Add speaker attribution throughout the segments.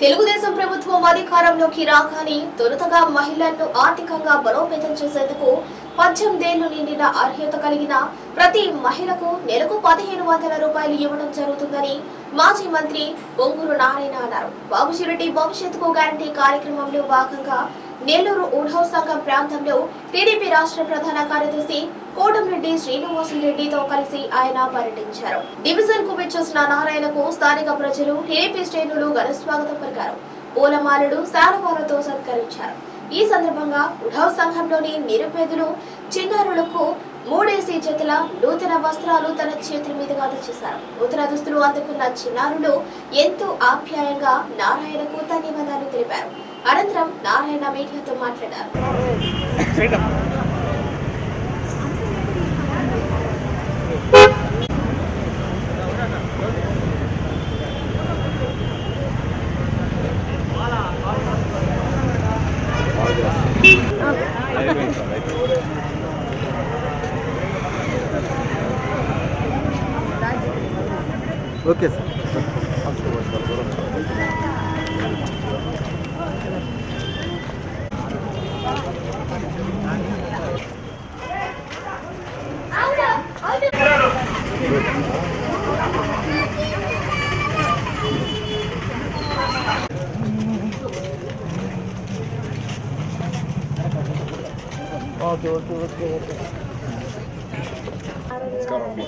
Speaker 1: తెలుగుదేశం ప్రభుత్వం అధికారంలోకి రాగానే తొలుతగా మహిళలను ఆర్థికంగా బలోపేతం చేసేందుకు పద్దెనిమిదేళ్ళు నిండిన అర్హత కలిగిన ప్రతి మహిళకు నెలకు పదిహేను వందల రూపాయలు ఇవ్వడం జరుగుతుందని మాజీ మంత్రి బొంగూరు నారాయణ అన్నారు. బాబుశిరెడ్డి భవిష్యత్తుకు గ్యారంటీ కార్యక్రమంలో భాగంగా నెల్లూరు ఊఢవ సంఘం ప్రాంతంలో టీడీపీ రాష్ట్ర ప్రధాన కార్యదర్శి కోటంరెడ్డి శ్రీనివాసులరెడ్డితో కలిసి ఆయన పర్యటించారు. డివిజన్కు విచ్చేసిన నారాయణకు స్థానిక ప్రజలు టీడీపీ శ్రేణులు ఘనస్వాగతం పలికారు. పూలమాలలు శాలువాలతో సత్కరించారు. ఈ సందర్భంగా ఉఢవ్ సంఘంలోని నిరుపేదలు చిన్నారులకు మూడేసి జతల నూతన వస్త్రాలు తన చేతుల మీదుగా అందజేశారు. నూతన దుస్తులు అందుకున్న చిన్నారులు ఎంతో ఆప్యాయంగా నారాయణకు ధన్యవాదాలు తెలిపారు. అనంతరం నారాయణ మీడియాతో మాట్లాడారు.
Speaker 2: okay sir okay okay okay okay Thomas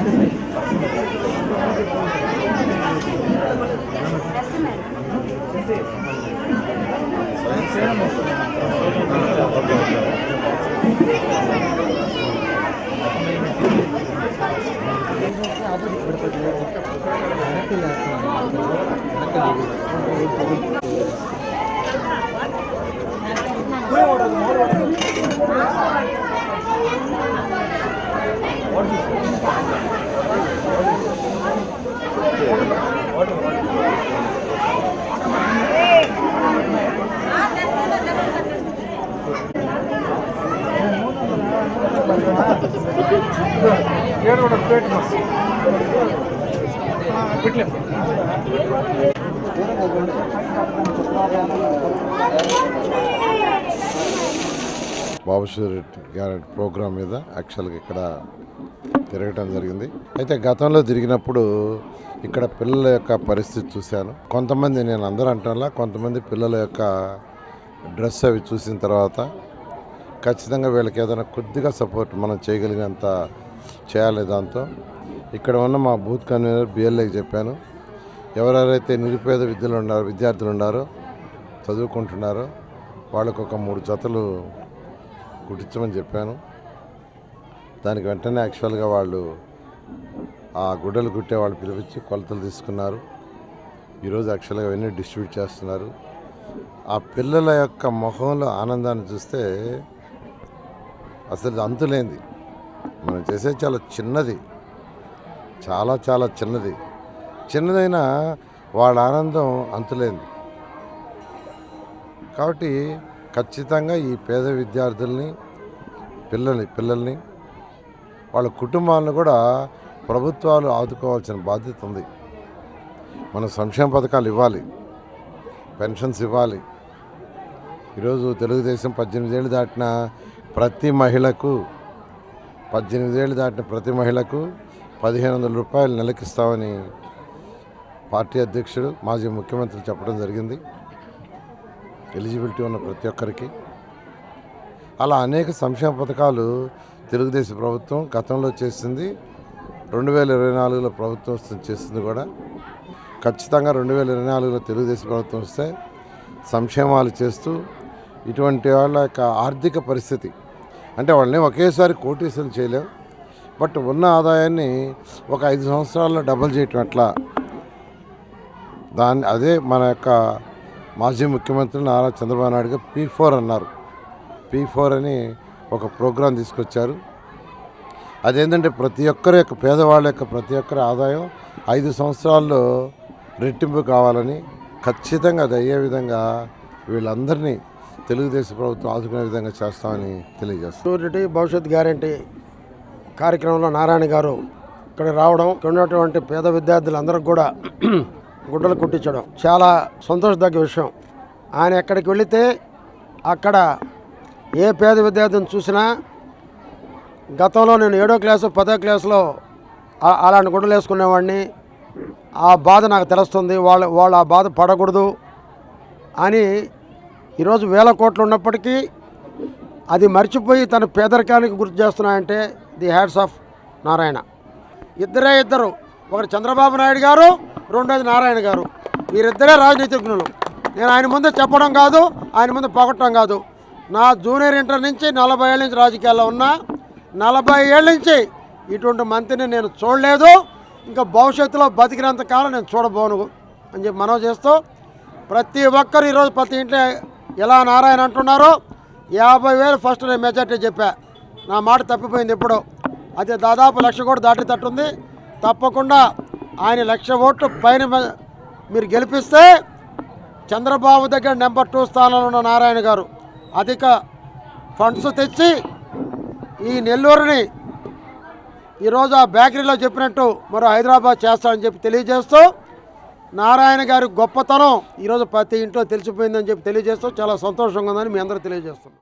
Speaker 3: బాబుశ్వర్ గారి ప్రోగ్రాం మీద యాక్చువల్గా ఇక్కడ తిరగటం జరిగింది. అయితే గతంలో తిరిగినప్పుడు ఇక్కడ పిల్లల యొక్క పరిస్థితి చూశాను. కొంతమంది నేను అందరూ అంటానులా కొంతమంది పిల్లల యొక్క డ్రెస్ అవి చూసిన తర్వాత ఖచ్చితంగా వీళ్ళకి ఏదైనా కొద్దిగా సపోర్ట్ మనం చేయగలిగినంత చేయాలి దాంతో. ఇక్కడ ఉన్న మా బూత్ కన్వీనర్ బిఎల్ఏకి చెప్పాను. ఎవరెవరైతే నిరుపేద విద్యలు ఉన్నారో విద్యార్థులు ఉన్నారో చదువుకుంటున్నారో వాళ్ళకు ఒక మూడు జతలు కుట్టించమని చెప్పాను. దానికి వెంటనే యాక్చువల్గా వాళ్ళు ఆ గుడ్డలు కుట్టే వాళ్ళు పిలిపించి కొలతలు తీసుకున్నారు. ఈరోజు యాక్చువల్గా అవన్నీ డిస్ట్రిబ్యూట్ చేస్తున్నారు. ఆ పిల్లల యొక్క మొహంలో ఆనందాన్ని చూస్తే అసలు అంతులేంది. మనం చేసేది చాలా చిన్నది. చాలా చాలా చిన్నది. చిన్నదైనా వాళ్ళ ఆనందం అంతులేంది కాబట్టి ఖచ్చితంగా ఈ పేద విద్యార్థుల్ని పిల్లల్ని పిల్లల్ని వాళ్ళ కుటుంబాలను కూడా ప్రభుత్వాలు ఆదుకోవాల్సిన బాధ్యత ఉంది. మన సంక్షేమ పథకాలు ఇవ్వాలి. పెన్షన్స్ ఇవ్వాలి. ఈరోజు తెలుగుదేశం పద్దెనిమిదేళ్ళు దాటిన ప్రతి మహిళకు పద్దెనిమిదేళ్ళు దాటిన ప్రతి మహిళకు పదిహేను వందల రూపాయలు నెలకిస్తామని పార్టీ అధ్యక్షుడు మాజీ ముఖ్యమంత్రి చెప్పడం జరిగింది. ఎలిజిబిలిటీ ఉన్న ప్రతి ఒక్కరికి. అలా అనేక సంక్షేమ పథకాలు తెలుగుదేశం ప్రభుత్వం గతంలో చేసింది. రెండు వేల ఇరవై నాలుగులో ప్రభుత్వం వస్తుంది- కూడా. ఖచ్చితంగా రెండు వేల ఇరవై నాలుగులో తెలుగుదేశం ప్రభుత్వం వస్తే సంక్షేమాలు చేస్తూ ఇటువంటి వాళ్ళ యొక్క ఆర్థిక పరిస్థితి అంటే వాళ్ళని ఒకేసారి కోటీసులు చేయలేం. బట్ ఉన్న ఆదాయాన్ని ఒక ఐదు సంవత్సరాల్లో డబుల్ చేయటం ఎట్లా? దాన్ని అదే మన యొక్క మాజీ ముఖ్యమంత్రి నారా చంద్రబాబు నాయుడు గారు పీ ఫోర్ అన్నారు. పీ ఫోర్ అని ఒక ప్రోగ్రాం తీసుకొచ్చారు. అదేంటంటే ప్రతి ఒక్కరి యొక్క పేదవాళ్ళ యొక్క ప్రతి ఒక్కరి ఆదాయం ఐదు సంవత్సరాల్లో రెట్టింపు కావాలని ఖచ్చితంగా అది అయ్యే విధంగా వీళ్ళందరినీ తెలుగుదేశం ప్రభుత్వం ఆదుకునే విధంగా చేస్తామని తెలియజేస్తాం.
Speaker 4: షూరిటీ భవిష్యత్ గ్యారంటీ కార్యక్రమంలో నారాయణ గారు ఇక్కడ రావడం ఇక్కడ ఉన్నటువంటి పేద విద్యార్థులందరికీ కూడా గుడ్డలు కుట్టించడం చాలా సంతోషదగ్గ విషయం. ఆయన ఎక్కడికి వెళితే అక్కడ ఏ పేద విద్యార్థిని చూసినా గతంలో నేను ఏడో క్లాసు పదో క్లాసులో అలాంటి గుడ్డలు వేసుకునేవాడిని. ఆ బాధ నాకు తెలుస్తుంది వాళ్ళ వాళ్ళు ఆ బాధ పడకూడదు అని ఈరోజు వేల కోట్లు ఉన్నప్పటికీ అది మర్చిపోయి తన పేదరికానికి గుర్తు చేస్తున్నాయంటే ది హ్యాడ్స్ ఆఫ్ నారాయణ. ఇద్దరే ఇద్దరు. ఒకరు చంద్రబాబు నాయుడు గారు రెండోది నారాయణ గారు. వీరిద్దరే రాజనీతిజ్ఞులు. నేను ఆయన ముందు చెప్పడం కాదు ఆయన ముందు పొగట్టడం కాదు. నా జూనియర్ ఇంటర్ నుంచి నలభై ఏళ్ళ నుంచి రాజకీయాల్లో ఉన్నా నలభై ఏళ్ళ నుంచి ఇటువంటి మంత్రిని నేను చూడలేదు. ఇంకా భవిష్యత్తులో బతికినంత కాలం నేను చూడబోను అని చెప్పి మనం చేస్తూ ప్రతి ఒక్కరు ఈరోజు ప్రతి ఇంట్లో ఎలా నారాయణ అంటున్నారో యాభై వేలు ఫస్ట్ నేను మెజార్టీ చెప్పా. నా మాట తప్పిపోయింది ఇప్పుడు అది దాదాపు లక్ష కోట్లు దాటి తట్టుంది తప్పకుండా ఆయన లక్ష ఓట్లు పైన మీరు గెలిపిస్తే చంద్రబాబు దగ్గర నెంబర్ టూ స్థానంలో ఉన్న నారాయణ గారు అధిక ఫండ్స్ తెచ్చి ఈ నెల్లూరుని ఈరోజు ఆ బేకరీలో చెప్పినట్టు మరో హైదరాబాద్ చేస్తామని చెప్పి తెలియజేస్తూ నారాయణ గారి గొప్పతనం ఈరోజు ప్రతి ఇంట్లో తెలిసిపోయిందని చెప్పి తెలియజేస్తూ చాలా సంతోషంగా ఉందని మీ అందరూ తెలియజేస్తున్నాం